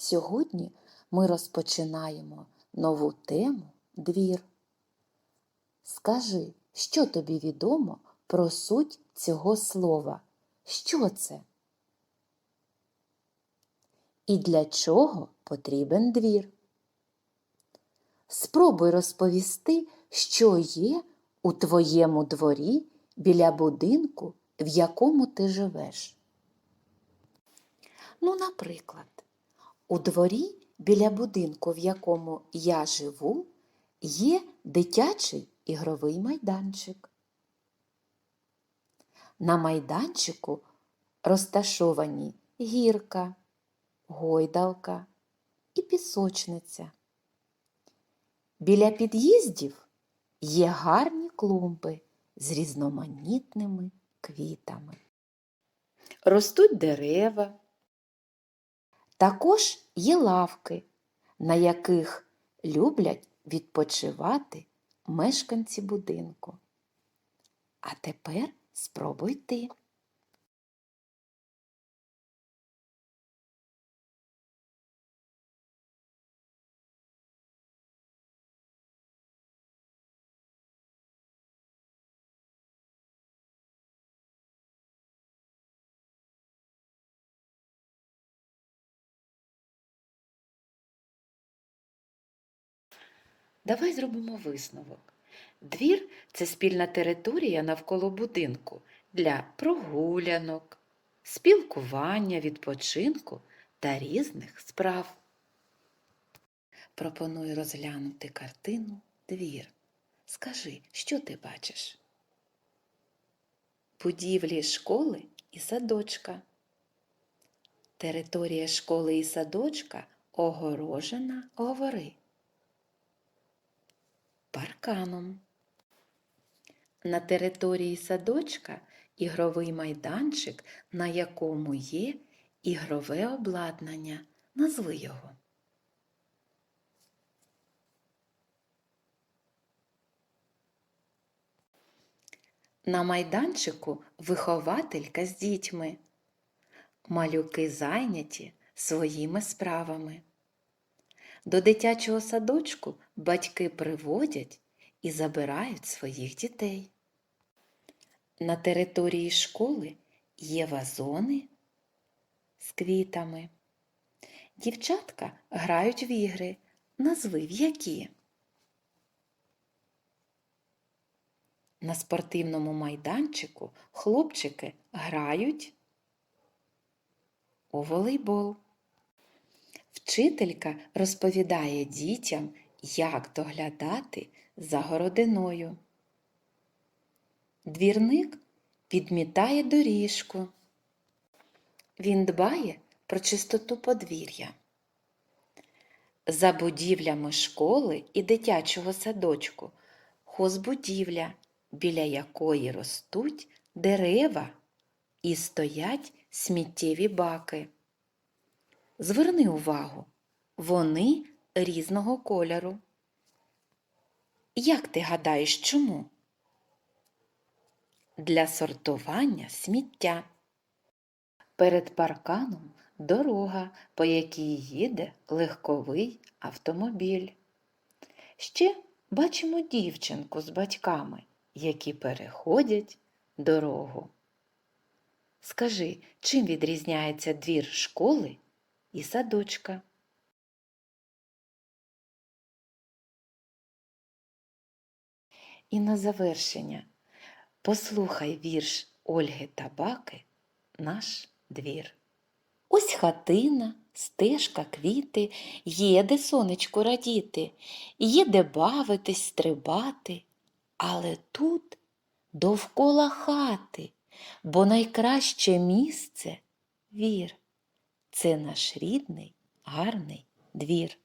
Сьогодні ми розпочинаємо нову тему двір. Скажи, що тобі відомо про суть цього слова? Що це? І для чого потрібен двір? Спробуй розповісти, що є у твоєму дворі біля будинку, в якому ти живеш. Ну, наприклад, у дворі біля будинку, в якому я живу, є дитячий ігровий майданчик. На майданчику розташовані гірка, гойдалка і пісочниця. Біля під'їздів є гарні клумби з різноманітними квітами. Ростуть дерева. Також є лавки, на яких люблять відпочивати мешканці будинку. А тепер спробуй ти. Давай зробимо висновок. Двір це спільна територія навколо будинку для прогулянок, спілкування, відпочинку та різних справ. Пропоную розглянути картину Двір. Скажи, що ти бачиш? Будівлі школи і садочка. Територія школи і садочка огорожена, говори парканом. На території садочка ігровий майданчик, на якому є ігрове обладнання. Назви його. На майданчику вихователька з дітьми. Малюки зайняті своїми справами. До дитячого садочку батьки приводять і забирають своїх дітей. На території школи є вазони з квітами. Дівчатка грають в ігри. Назви в які. На спортивному майданчику хлопчики грають у волейбол. Вчителька розповідає дітям, як доглядати за городиною. Двірник підмітає доріжку. Він дбає про чистоту подвір'я. За будівлями школи і дитячого садочку хозбудівля, біля якої ростуть дерева і стоять сміттєві баки. Зверни увагу, вони різного кольору. Як ти гадаєш, чому? Для сортування сміття. Перед парканом дорога, по якій їде легковий автомобіль. Ще бачимо дівчинку з батьками, які переходять дорогу. Скажи, чим відрізняється двір школи і садочка? І на завершення послухай вірш Ольги Табаки Наш двір. Ось хатина, стежка, квіти, є де сонечку радіти, є де бавитись, стрибати, але тут довкола хати, бо найкраще місце вір. Це наш рідний, гарний двір.